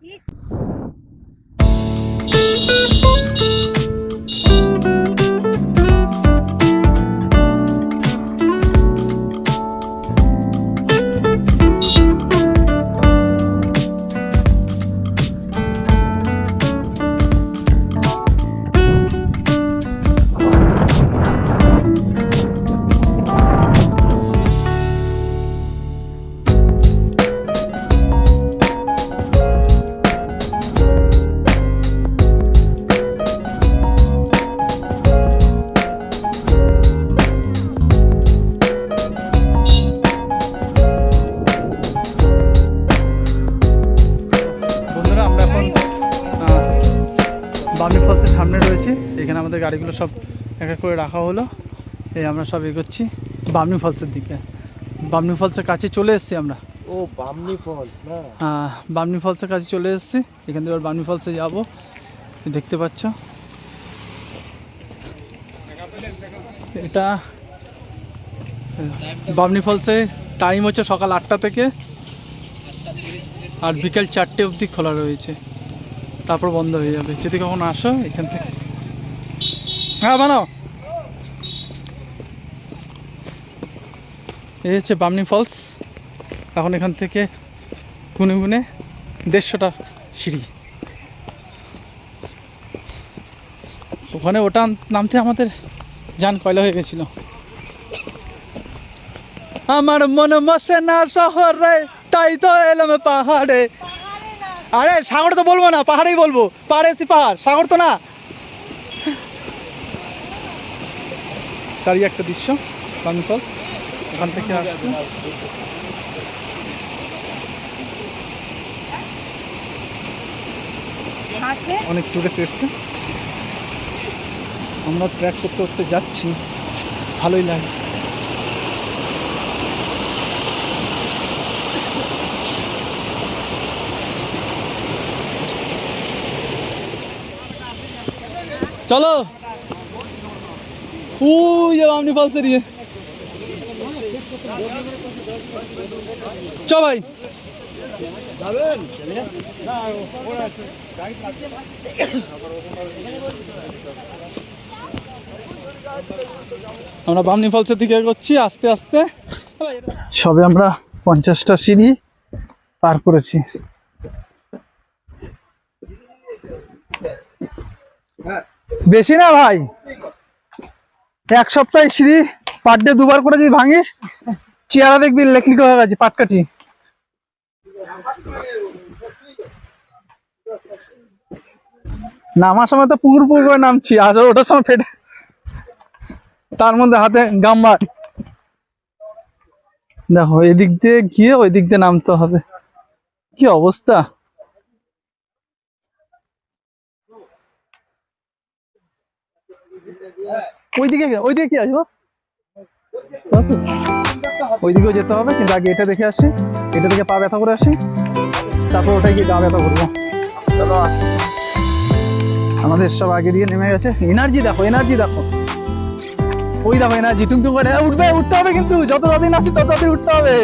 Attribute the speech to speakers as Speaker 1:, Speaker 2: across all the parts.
Speaker 1: Please. এখানে সব এক এক করে রাখা হলো। এই আমরা সব এগোচ্ছি বামনি ফলসের দিকে। বামনি ফলসের কাছে চলে এসেছি আমরা।
Speaker 2: ও বামনি ফলস
Speaker 1: হ্যাঁ বামনি ফলসের কাছে চলে এসেছি। এখান থেকে বামনি ফলসে যাব। দেখতে পাচ্ছ? এটা বামনি ফলসে টাইম হচ্ছে সকাল আটটা থেকে আর বিকেল চারটে অবধি খোলা রয়েছে। তারপর বন্ধ হয়ে যাবে। যদি কখন আসো এখান থেকে। হ্যাঁ বানাও। এই হচ্ছে বামনি ফলস এখন এখান থেকে গুনে গুনে দেড়শোটা সিঁড়ি। ওখানে ওটা নামতে আমাদের যান কয়লা হয়ে গেছিল। আমার মন মশে না শহরে, তাই তো এলাম পাহাড়ে। আরে, সাগর তো বলব না, পাহাড়েই বলব। পাহাড়ে পাহাড়, সাগর তো না। তারই একটা দৃশ্য বামফল ওখান থেকে আসছে। অনেক টুরিস্ট এসছে। আমরা ট্র্যাক করতে করতে যাচ্ছি। ভালোই লাগছে। চলো! উই যে বামনি ফলসের ইয়ে চ ভাই আমরা বামনি ফলসের দিকে এগোচ্ছি, আস্তে আস্তে। সবে আমরা পঞ্চাশটা সিঁড়ি পার করেছি। বেশি না ভাই? এক সপ্তাহে সিঁড়ি পার ডে দুবার করে যদি ভাঙিস চেয়ারা দেখবি লেখলিক হয়ে গেছে, পাটকাঠি। নামার সময় তো পুকুর পুকুর করে নামছি, আর ওটার সময় ফেটে তার মধ্যে হাতে গাম্বার। দেখো, এদিক দিয়ে গিয়ে ওই দিক দিয়ে নামতে হবে। কি অবস্থা? ওইদিকে ওইদিকে কি আছে ওইদিকেও যেতে হবে, কিন্তু আগে এটা দেখে আসি, এটা থেকে পা ব্যথা করে আসি, তারপর ওটাই গিয়ে গা ব্যথা করব। আমাদের সব আগে দিয়ে নেমে গেছে। এনার্জি দেখো এনার্জি দেখো। ওই দেখো এনার্জি টুমটুম করে। উঠবে, উঠতে হবে কিন্তু, যত তাড়াতাড়ি আসি তত তাড়াতাড়ি উঠতে হবে।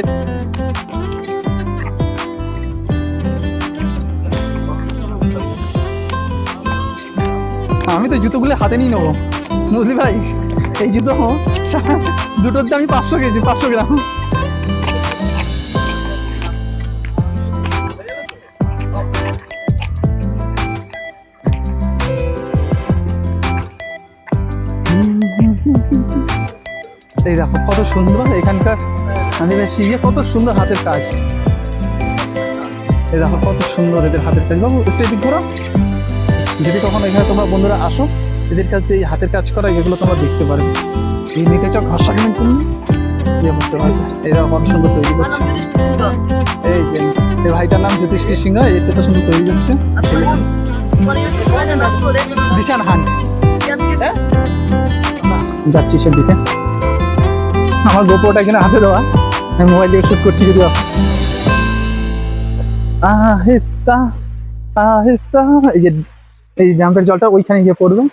Speaker 1: আমি তো জুতোগুলো হাতে নিয়ে নেব। বুঝলি ভাই, এই জুতো দুটোর দামই পাঁচশো কেজি, পাঁচশো গ্রাম। এই দেখো, কত সুন্দর এখানকার আদিবাসী ইয়ে কত সুন্দর হাতের কাজ। এই দেখো, কত সুন্দর এদের হাতের কাজ। বাবু, একটু এদিক ঘোরো যদি কখনো এখানে তোমরা বন্ধুরা আসো এদের কাছে হাতের কাজ করা, এগুলো তোমরা দেখতে পারবে এই নিতে চাও ঘর সাজানো তুমি পারবে এই দেখো সুন্দর তৈরি করছে। এই যে, এই ভাইটার নাম জ্যোতিষ্ঠী সিংহ এটা তো সুন্দর তৈরি করছে। দিশান হান। যাচ্ছি সেদিকে। আমার গোপোটা এখানে হাতে দেওয়া। আমি মোবাইল দিয়ে শুট করছি যদিও। আহেস্তা আহেস্তা এই যে, এই জাম্পের জলটা ওইখানে গিয়ে পড়বে।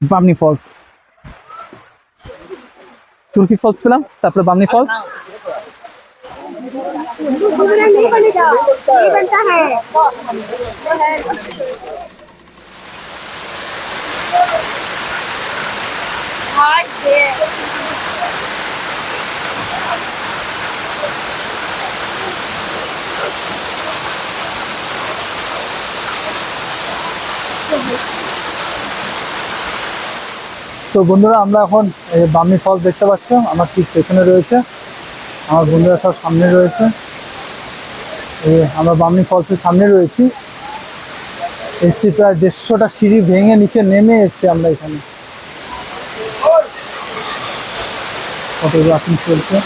Speaker 1: বামনি ফলস তুর্কি ফলস পেলাম তারপরে বামনি ফলস
Speaker 3: हाँ
Speaker 1: তো বন্ধুরা, আমরা এখন বামি ফলস দেখতে পাচ্ছ। আমার ঠিক পেছনে রয়েছে। আমার বন্ধুরা সব সামনে রয়েছে। আমরা বামনি ফলসের সামনে রয়েছি। এসছি প্রায় দেড়শোটা সিঁড়ি ভেঙে নিচে নেমে এসছি আমরা এখানে। ফটোগ্রাফি চলছে।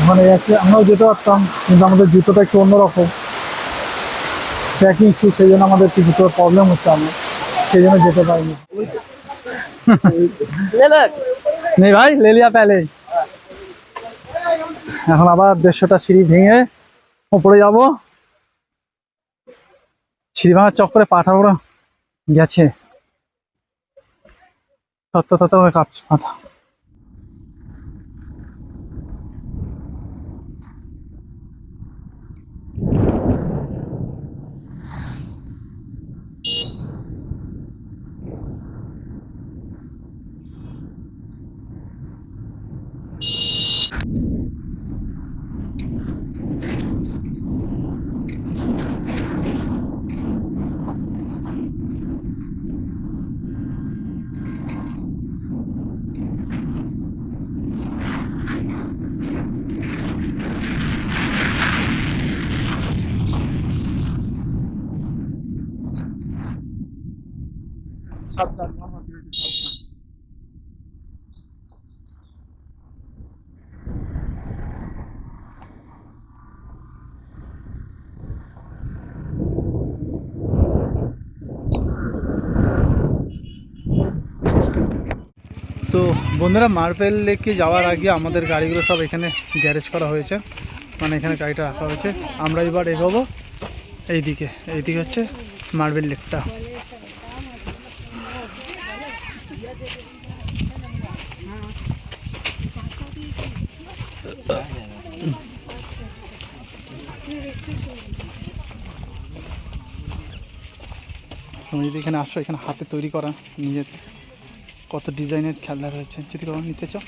Speaker 1: ওখানে যাচ্ছে, আমরাও যেতে পারতাম, কিন্তু আমাদের জুতোটা একটু অন্যরকম। ট্র্যাকিং শু সেই জন্য আমাদের একটু জুতোর প্রবলেম হচ্ছে আমার। সেই জন্য যেতে পারিনি। নেই ভাই লেলিয়া প্যালে এখন আবার দেড়শোটা সিঁড়ি ভেঙে উপরে যাব। সিঁড়ি ভাঙার চক্করে পাঠা গেছে। তত্ত্ব তত্ত্ব কাঁপছে পাঠা var. Satlar. তো বন্ধুরা মার্বেল লেকে যাওয়ার আগে আমাদের গাড়িগুলো সব এখানে গ্যারেজ করা হয়েছে। মানে এখানে গাড়িটা রাখা হয়েছে। আমরা এবার এগোবো এইদিকে। এইদিকে হচ্ছে মার্বেল লেকটা। তুমি যদি এখানে আসো এখানে হাতে তৈরি করা নিজেদের। কত ডিজাইনের খেলনা রয়েছে, যদি কখন নিতে চাও।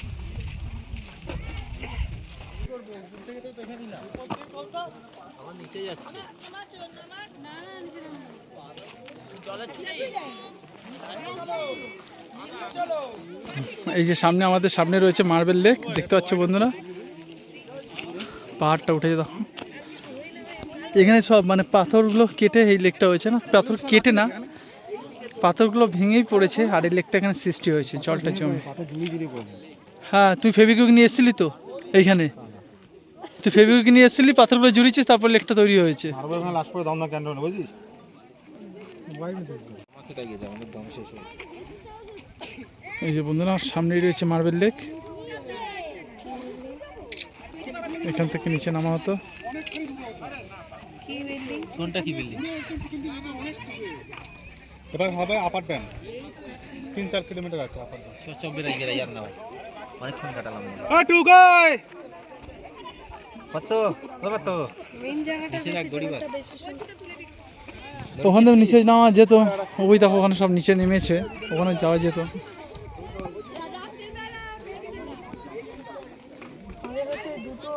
Speaker 1: এই যে সামনে, আমাদের সামনে রয়েছে মার্বেল লেক, দেখতে পাচ্ছ বন্ধুরা? পাহাড়টা উঠে দেখো। এখানে সব মানে পাথরগুলো কেটে এই লেকটা হয়েছে না? পাথর কেটে না পাথরগুলো ভেঙেই পড়েছে আর এই লেকটা এখানে সৃষ্টি হয়েছে জলটা জমে। হ্যাঁ তুই ফেবিকুইক নিয়ে এসেছিলি তো এইখানে। তুই ফেবিকুইক নিয়ে এসেছিলি পাথরগুলো জুড়িয়েছিস তারপর লেকটা তৈরি হয়েছে। এই যে বন্ধুরা আমার সামনেই রয়েছে মার্বেল লেক। এখান থেকে নিচে নামা হতো।
Speaker 4: কোনটা কি বিল্ডিং
Speaker 2: এবার হবে আপার্টমেন্ট তিন চার কিলোমিটার আছে
Speaker 4: গেলে ইয়ার না ভাই অনেকক্ষণ কাটালাম।
Speaker 2: টুকাই!
Speaker 4: কত? কত
Speaker 1: ওখান থেকে নিচে নামা যেত ওই দেখো ওখানে সব নিচে নেমেছে ওখানে যাওয়া যেত।
Speaker 5: আমাদের হচ্ছে দুটো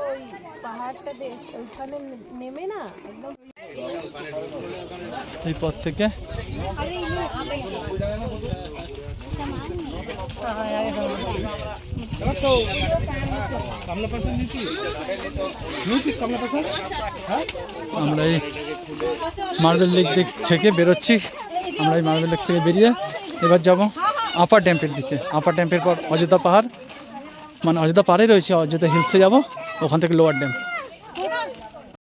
Speaker 5: ওই পাহাড়টা দেখ ওইখানে নেমে না একদম
Speaker 1: এই পথ থেকে
Speaker 2: কমলা পার্সেন্ট নিচ্ছি নিচ্ছিস কমলা পার্সেন্ট
Speaker 1: আমরা এই মার্বেল লেক দিক থেকে বেরোচ্ছি আমরা এই মার্বেল লেক থেকে বেরিয়ে এবার যাব আপার ড্যাম্পের দিকে আপার ড্যাম্পের পর অযোধ্যা পাহাড় মানে অযোধ্যা পাহাড়ে রয়েছে অযোধ্যা হিলসে যাব ওখান থেকে লোয়ার ড্যাম্প